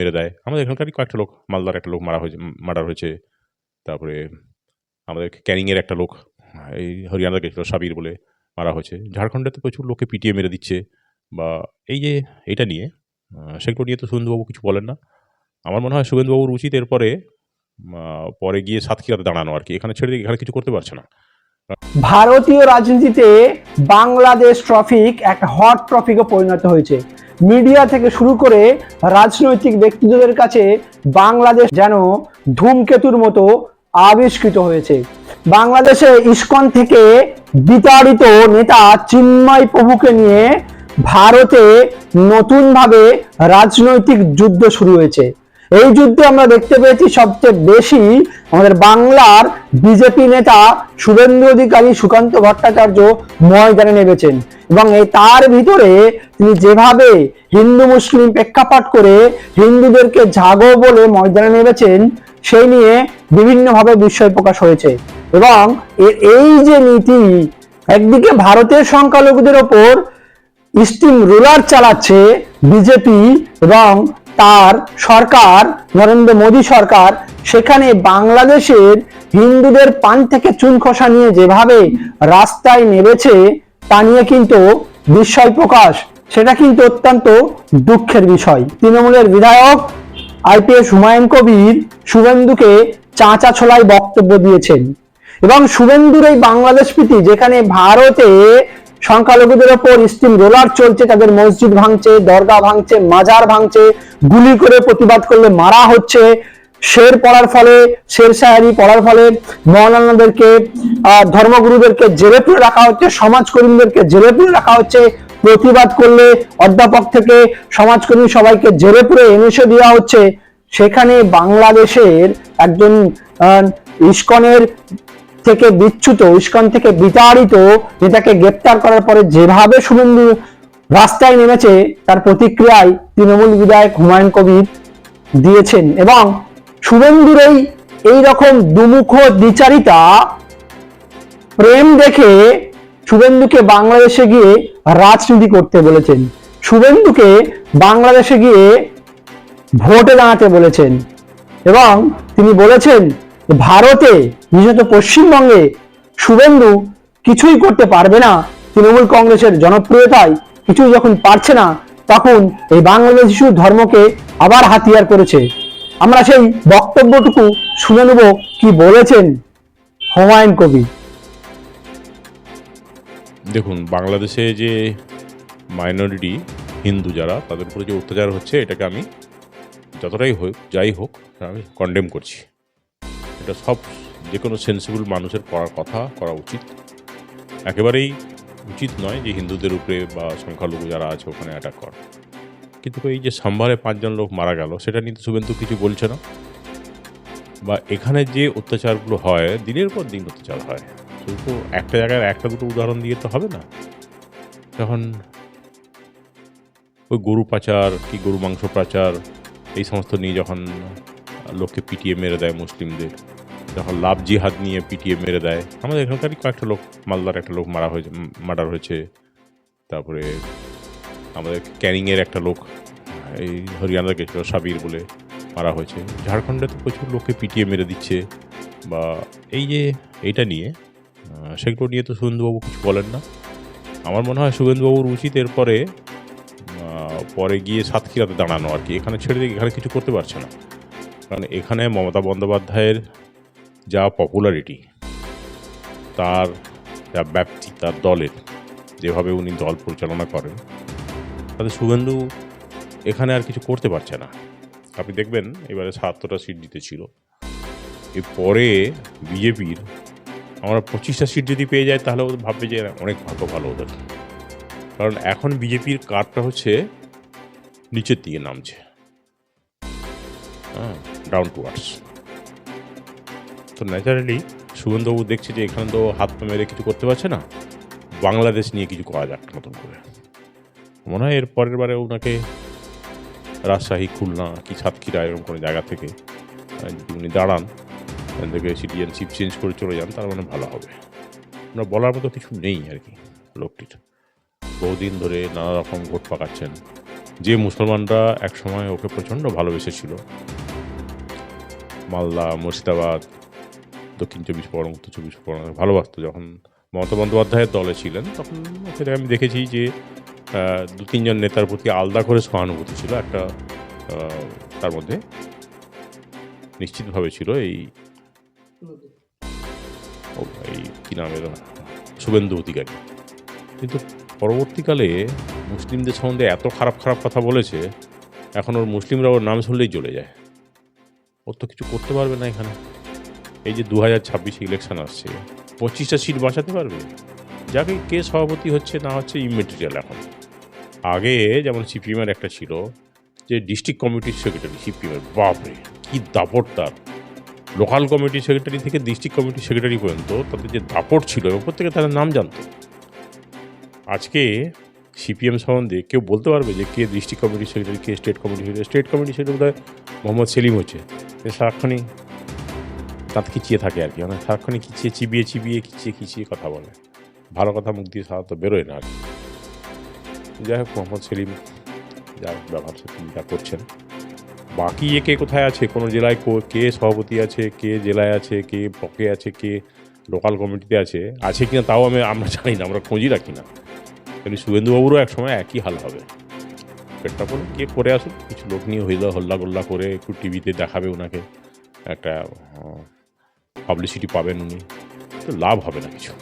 মেরে দেয়। আমাদের এখানকারই কয়েকটা লোক, মালদার একটা লোক মারা হয়েছে মার্ডার হয়েছে। তারপরে আমাদের ক্যানিংয়ের একটা লোক, এই হরিয়ানা গেছিল সাবির বলে মারা হয়েছে। ঝাড়খণ্ডে তো প্রচুর লোককে পিটিয়ে মেরে দিচ্ছে। বা এই যে এটা নিয়ে সেগুলো নিয়ে তো শুভেন্দুবাবু কিছু বলেন না। আমার মনে হয় শুভেন্দুবাবুর উচিত এরপরে পরে গিয়ে সাতক্ষীরাতে দাঁড়ানো আর কি এখানে ছেড়ে দিয়ে এখানে কিছু করতে পারছে না। ভারতীয় রাজনীতিতে বাংলাদেশ ট্রফিক একটা হট ট্রফিকে পরিণত হয়েছে। মিডিয়া থেকে শুরু করে রাজনৈতিক ব্যক্তিদের কাছে বাংলাদেশ যেন ধূমকেতুর মতো আবিষ্কৃত হয়েছে। বাংলাদেশে ইস্কন থেকে বিতাড়িত নেতা চিন্ময় প্রভুকে নিয়ে ভারতে নতুনভাবে রাজনৈতিক যুদ্ধ শুরু হয়েছে। এই যুদ্ধে আমরা দেখতে পেয়েছি সবচেয়ে বেশি আমাদের বাংলার বিজেপি নেতা শুভেন্দু অধিকারী সুকান্ত ভট্টাচার্য ময়দানে নেমেছেন। এবং এই তার ভিতরে তিনি যেভাবে হিন্দু মুসলিম প্রেক্ষাপট করে হিন্দুদেরকে জাগো বলে ময়দানে নেমেছেন, সেই নিয়ে বিভিন্নভাবে বিস্ময় প্রকাশ হয়েছে। এবং এই যে নীতি একদিকে ভারতের সংখ্যালঘুদের ওপর স্টিম রুলার চালাচ্ছে বিজেপি এবং তার সরকার, নরেন্দ্র মোদী সরকার, সেখানে বাংলাদেশের হিন্দুদের পান থেকে চুন খসা নিয়ে যেভাবে রাস্তায় নেমেছে, তা নিয়ে কিন্তু বিস্ময় প্রকাশ। সেটা কিন্তু অত্যন্ত দুঃখের বিষয়। তৃণমূলের বিধায়ক আইপিএস হুমায়ুন কবির শুভেন্দুকে চাঁচা ছোলায় বক্তব্য দিয়েছেন। এবং শুভেন্দুর এই বাংলাদেশ প্রীতি, যেখানে ভারতে সংখ্যালঘুদের ওপর স্টিম রোলার চলছে, তাদের মসজিদ ভাঙছে, দরগা ভাঙছে, মাজার ভাঙছে, গুলি করে প্রতিবাদ করলে মারা হচ্ছে। শের পড়ার ফলে, শের শায়ারি পড়ার ফলে মৌলানাদেরকে ধর্মগুরুদেরকে জেলে পুরে রাখা হচ্ছে, সমাজকর্মীদেরকে জেলে পুরে রাখা হচ্ছে। প্রতিবাদ করলে অধ্যাপক থেকে সমাজকর্মী সবাইকে জেলে পুরে এনেছে দেওয়া হচ্ছে। সেখানে বাংলাদেশের একজন ইস্কনের থেকে বিচ্যুত ইস্কন থেকে বিতাড়িত, নেতাকে গ্রেপ্তার করার পরে যেভাবে শুভেন্দু রাস্তায় নেমেছে, তার প্রতিক্রিয়ায় তৃণমূল বিধায়ক হুমায়ুন কবির দিয়েছেন এবং শুভেন্দুর এই, এইরকম দুমুখ দ্বিচারিতা, প্রেম দেখে শুভেন্দুকে বাংলাদেশে গিয়ে রাজনীতি করতে বলেছেন। শুভেন্দুকে বাংলাদেশে গিয়ে ভোটে দাঁড়াতে বলেছেন এবং তিনি বলেছেন ভারতে বিশেষত পশ্চিমবঙ্গে শুভেন্দু কিছুই করতে পারবে না, তৃণমূল কংগ্রেসের জনপ্রিয়তায় কিছুই যখন পারছে না, তখন এই বাংলাদেশ শিশু ধর্মকে আবার হাতিয়ার করেছে। আমরা সেই বক্তব্যটুকু শুনে নেব কি বলেছেন হুমায়ুন কবির। দেখুন, বাংলাদেশে যে মাইনরিটি হিন্দু যারা, তাদের উপরে যে অত্যাচার হচ্ছে, এটাকে আমি যতটাই হোক যাই হোক, আমি কন্ডেম করছি। এটা সব যে কোনো সেন্সিবল মানুষের করার কথা করা উচিত। একেবারেই উচিত নয় যে হিন্দুদের উপরে বা সংখ্যালঘু যারা আছে ওখানে অ্যাটাক করা। কিন্তু এই যে সাম্বারে পাঁচজন লোক মারা গেল, সেটা নিয়ে শুভেন্দু কিছু বলছে না। বা এখানে যে অত্যাচারগুলো হয়, দিনের পর দিন অত্যাচার হয়। শুধু একটা জায়গায় একটা দুটো উদাহরণ দিয়ে তো হবে না। তখন ওই গরু পাচার কি গরু মাংস পাচার, এই সমস্ত নিয়ে যখন লোককে পিটিয়ে মেরে দেয় মুসলিমদের যখন লাভ জিহাদ নিয়ে পিটিয়ে মেরে দেয়, আমাদের এখানকারই কয়েকটা লোক মালদার একটা লোক মারা হয়েছে, মার্ডার হয়েছে। তারপরে আমাদের ক্যানিংয়ের একটা লোক, এই হরিয়ানা গেছিল সাবির বলে মারা হয়েছে। ঝাড়খণ্ডে তো প্রচুর লোককে পিটিয়ে মেরে দিচ্ছে। বা এই যে এইটা নিয়ে সেগুলো নিয়ে তো শুভেন্দুবাবু কিছু বলেন না। আমার মনে হয় শুভেন্দুবাবুর উচিত এরপরে পরে গিয়ে সাতক্ষীরাতে দাঁড়ানো আর কি। এখানে ছেড়ে দিয়ে এখানে কিছু করতে পারছে না। কারণ এখানে মমতা বন্দ্যোপাধ্যায়ের যা পপুলারিটি তার যা ব্যাপ্তি তার দলের, যেভাবে উনি দল পরিচালনা করেন, তাতে শুভেন্দু এখানে আর কিছু করতে পারছে না। আপনি দেখবেন, এবারে সাতটা সিট জিতেছিল। এর পরে বিজেপির আমরা পঁচিশটা সিট যদি পেয়ে যায় তাহলে ওদের ভাববে যে অনেক ভাগ্য ভালো ওদের। কারণ এখন বিজেপির কার্ডটা হচ্ছে নিচের দিকে নামছে। হ্যাঁ ডাউন টু আর্টস তো ন্যাচারালি শুভেন্দুবাবু দেখছে যে এখানে তো হাত পা মেরে কিছু করতে পারছে না। বাংলাদেশ নিয়ে কিছু করা যাক নতুন করে। মনে হয় এর পরের বারে ওনাকে রাজশাহী, খুলনা কি সাতক্ষীরা এরকম কোনো জায়গা থেকে উনি দাঁড়ান এখান থেকে সিটিজেনশিপ চেঞ্জ করে চলে যান, তার মানে ভালো হবে। ওনার বলার মতো কিছু নেই আর কি লোকটির। বহুদিন ধরে নানা রকম ভোট পাকাচ্ছেন। যে মুসলমানরা একসময় ওকে প্রচণ্ড ভালোবেসেছিল। মালদা, মুর্শিদাবাদ দক্ষিণ চব্বিশ পরগনা উত্তর চব্বিশ পরগনা ভালোবাসতো। যখন মমতা বন্দ্যোপাধ্যায়ের দলে ছিলেন, তখন ওকে আমি দেখেছি যে দু তিনজন নেতার প্রতি আলাদা করে সহানুভূতি ছিল। একটা তার মধ্যে নিশ্চিতভাবে ছিল এই এই কী নাম এলো? শুভেন্দু অধিকারী। কিন্তু পরবর্তীকালে মুসলিমদের সম্বন্ধে এত খারাপ খারাপ কথা বলেছে, এখন ওর মুসলিমরা ওর নাম শুনলেই চলে যায়। ওর তো কিছু করতে পারবে না এখানে। এই যে দু হাজার ছাব্বিশে ইলেকশন আসছে, পঁচিশটা সিট বাঁচাতে পারবে? যাকে কে সভাপতি হচ্ছে, না হচ্ছে ইমেটেরিয়াল এখন। আগে যেমন সিপিএমের একটা ছিল, যে ডিস্ট্রিক্ট কমিটির সেক্রেটারি সিপিএমের, বাপরে, কি দাপট তার। লোকাল কমিটির সেক্রেটারি থেকে ডিস্ট্রিক্ট কমিটির সেক্রেটারি পর্যন্ত তাদের যে দাপট ছিল, এবং প্রত্যেকে তাদের নাম জানতো। আজকে সিপিএম সম্বন্ধে কেউ বলতে পারবে যে কে ডিস্ট্রিক্ট কমিটির সেক্রেটারি কে state committee secretary state committee secretary Mohammad Selim হচ্ছে। সারাক্ষণই দাঁত খিচিয়ে থাকে আর কি। মানে সারাক্ষণই খিচিয়ে চিবিয়ে চিবিয়ে খিচিয়ে খিচিয়ে কথা বলে। ভালো কথা মুখ দিয়ে সাধারণত বেরোয় না আর কি। যাই হোক, মোহাম্মদ সেলিম যা ব্যবহার তিনি যা করছেন। বাকি এ কে কোথায় আছে? কোনো জেলায় কো- সভাপতি আছে? কে জেলায় আছে? কে পকে আছে? কে লোকাল কমিটিতে আছে? আছে কিনা তাও আমি, আমরা জানি না, আমরা খোঁজই রাখি না। কিন্তু শুভেন্দুবাবুরও এক সময় একই হাল হবে। পেটটা করে কে করে আসুক, কিছু লোক নিয়ে হইলা হল্লা গোল্লা করে একটু টিভিতে দেখাবে ওনাকে। একটা পাবলিসিটি পাবেন উনি তো লাভ হবে না কিছু।